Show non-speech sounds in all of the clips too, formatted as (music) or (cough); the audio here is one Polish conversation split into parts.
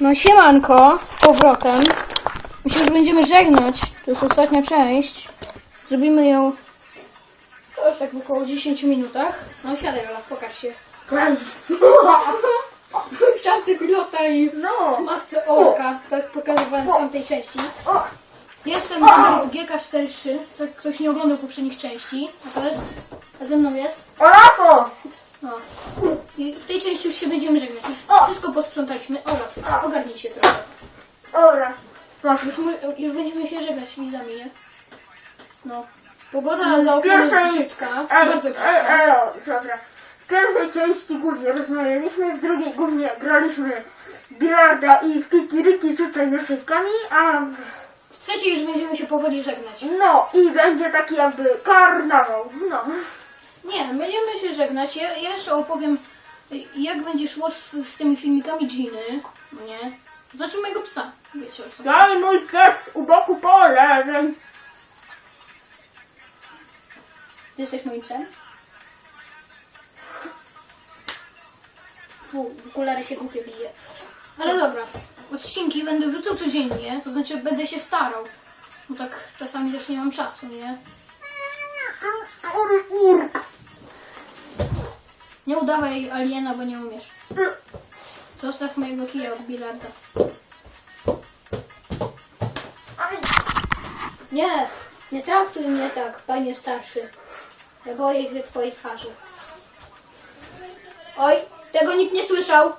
No siemanko, z powrotem. My się już będziemy żegnać. To jest ostatnia część. Zrobimy ją to już tak w około 10 minutach. No siadaj Ola, pokaż się. (laughs) W czapce pilota i No. w masce orka. Tak pokazywałem w tamtej części. Jestem Robert GK43. Tak ktoś nie oglądał poprzednich części. A to jest... A ze mną jest... Olafo. I w tej części już się będziemy żegnać. Już O! wszystko posprzątaliśmy. Ola, ogarnij się trochę. Ora. Proszę. Już, już będziemy się żegnać z widzami, nie? No. Pogoda za oknem jest Pierwszej- brzydka. Ej, Bardzo ej, brzydka. o, dobra. W pierwszej części głównie rozmawialiśmy, w drugiej głównie graliśmy w bilarda i w kikiriki z tutaj naszywkami, a W trzeciej już będziemy się powoli żegnać. no i będzie taki jakby karnawał. No. Nie, będziemy się żegnać. Ja, ja jeszcze opowiem, jak będzie szło z, z tymi filmikami Giny. Nie? Znaczy mojego psa. Wiecie o co. Daj mój pies u boku po lewej. Ty jesteś moim psem? Fu, okulary się głupio bije. Ale dobra, odcinki będę wrzucał codziennie, to znaczy będę się starał. Bo tak czasami też nie mam czasu, nie? Nie udawaj aliena, bo nie umiesz. Zostaw mojego kija od bilarda. Nie, nie traktuj mnie tak, panie starszy. Ja boję się twojej twarzy. Oj, tego nikt nie słyszał.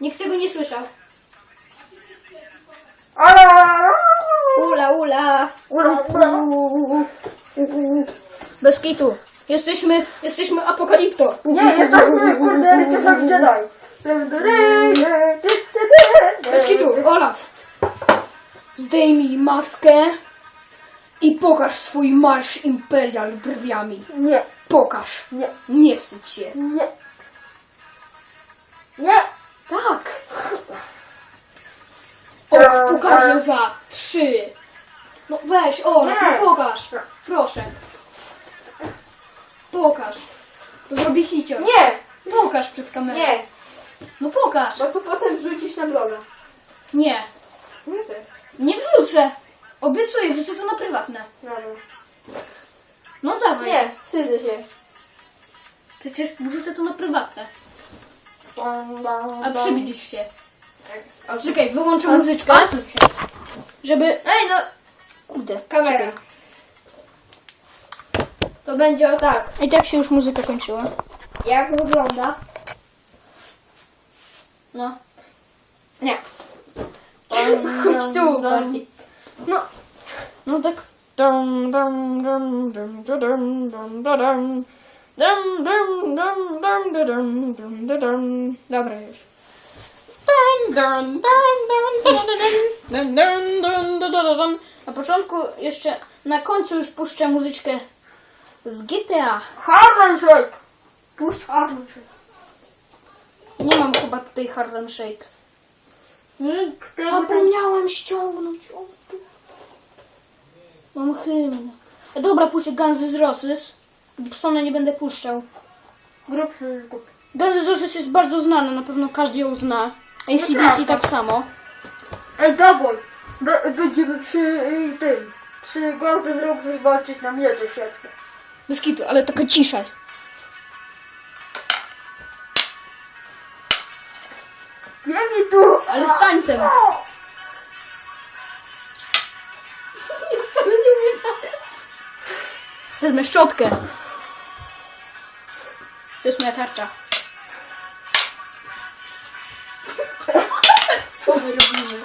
Nikt tego nie słyszał. Ula, ula. Ula, ula. Bez kitu. Jesteśmy, jesteśmy apokalipto. Nie, jesteśmy kurde rycerzami Jedi. Bez kitu, Olaf. Zdejmij maskę i pokaż swój marsz imperial brwiami. Nie, Pokaż. nie, Nie wstydź się. nie. Nie. Tak. Olaf pokaże za trzy. No weź, Olaf, no pokaż. Proszę. Pokaż. To zrobi hicior. Nie, Pokaż przed kamerą. nie. No pokaż. Bo tu potem wrzucisz na bloga. Nie. Nie ty. Nie wrzucę. Obiecuję, wrzucę to na prywatne. Dobra. No dawaj. Nie, wstydzę się. Przecież wrzucę to na prywatne. A A przybiliś się. Czekaj, wyłączę muzyczkę. Żeby... Ej, no, Kurde, kamera. czekaj to będzie o tak. I tak się już muzyka kończyła. Jak wygląda? No. Nie. Chodź tu, bardziej. No. No tak. Dum, dum, dum, dum, dum, dum, dum, dum. Dum, dum, dum, dum, dum, dum, dum, dum. Dobra już. Na początku jeszcze, na końcu już puszczę muzyczkę z GTA. Harlem Shake. Puść Harlem Shake. Nie mam chyba tutaj Harlem Shake. Nikt tego. Zapomniałem ściągnąć. O, tu. Mam hymn. E, Dobra, puszczę Guns N' Roses. Psona nie będę puszczał. Grubszy zgub. Guns N' Roses jest bardzo znana, na pewno każdy ją zna. ACDC tak samo. Ej. Be- Będziemy przy y, tym. Przy Golden Roses walczyć na miecze świetnie. Bez kitu, ale taka cisza jest. Nie tu! Ale z tańcem. O! Wcale nie umiem Wezmę szczotkę. To jest moja tarcza. Co my robimy?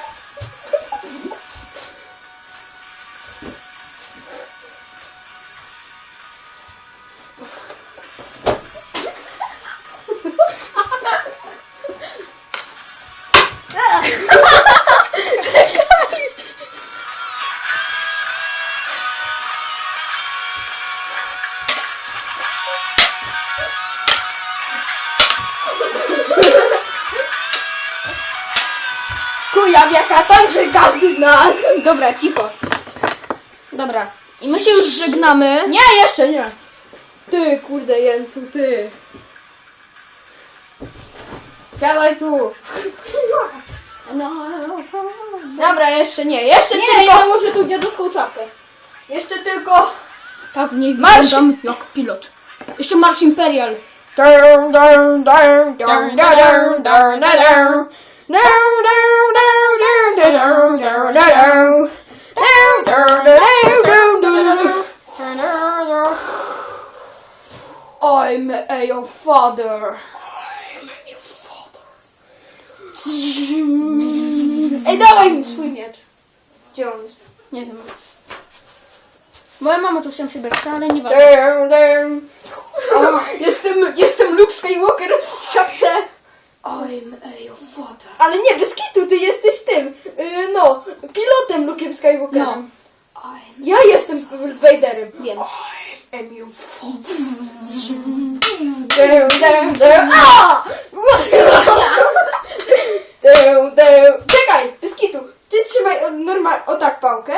Kuja, jaka tańczy każdy z nas. Dobra, cicho. Dobra. I my się już żegnamy. Nie, jeszcze nie. Ty, kurde, Jęcu, ty. Siadaj tu. Dobra, jeszcze nie, jeszcze Nie, tylko. ja założę tu dziadowską czapkę. Jeszcze tylko. Tak w niej Marsz! wyglądam jak pilot. Jeszcze Marsz Imperial. Dun, dun, dun, dun, dun, dun, dun, dun, dun. Dun, dun, dun, dun, dun, dun, dun. I'm a your father. Ej, dawaj mi swój miecz. Gdzie on jest? Nie wiem. Moja mama tu się beczka, ale nie ważne. Jestem, jestem Luke Skywalker w czapce. I'm a your father. Ale nie, bez kitu, ty jesteś tym, yy, no, pilotem Luke'em Skywalkerem. No. I'm... Ja jestem Vaderem. Wiem. am your father. Dun, dun, dun. A! Dun, dun. Czekaj, bez kitu. Ty trzymaj o, normal, o tak pałkę.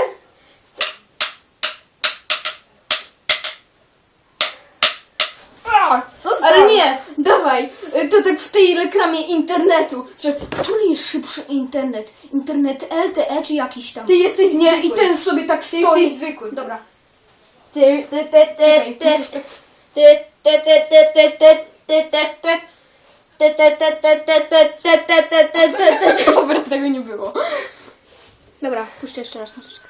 A. Ale nie, dawaj, to tak w tej reklamie internetu, że który jest szybszy internet? Internet LTE czy jakiś tam? Ty jesteś nie, i ten sobie tak Ty stoi. jesteś zwykły. Dobra. Ty, ty, ty, ty, ty, tak- ty, ty, ty, ty, ty, ty, ty, ty, ty. Ty, ty, ty, ty, ty, ty, ty, ty, ty, ty, ty, ty. Dobra, tego nie było. Dobra, puszczę jeszcze raz muzyczkę.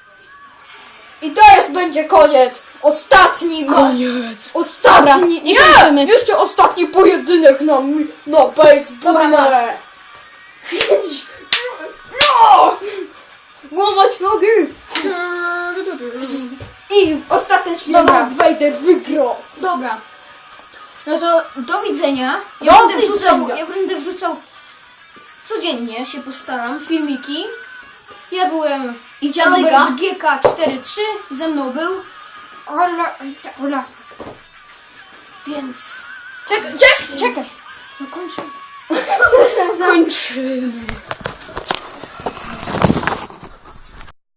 I to jest będzie koniec. Ostatni. Koniec. Ostatni. Dobra, nie, nie kończymy. jeszcze ostatni pojedynek na, mi- na Dobra, baseball. masz. No! Łamać nogi. I ostatecznie Dobra. Darth Vader wygrał. Dobra. No to do widzenia. Do Ja będę wrzucał, widzenia. ja będę wrzucał codziennie się postaram filmiki. Ja byłem I dziadek Robert GK43, ze mną był, Ola, Olaf. więc Czekaj, czekaj, czekaj. no kończymy. (laughs) Kończymy.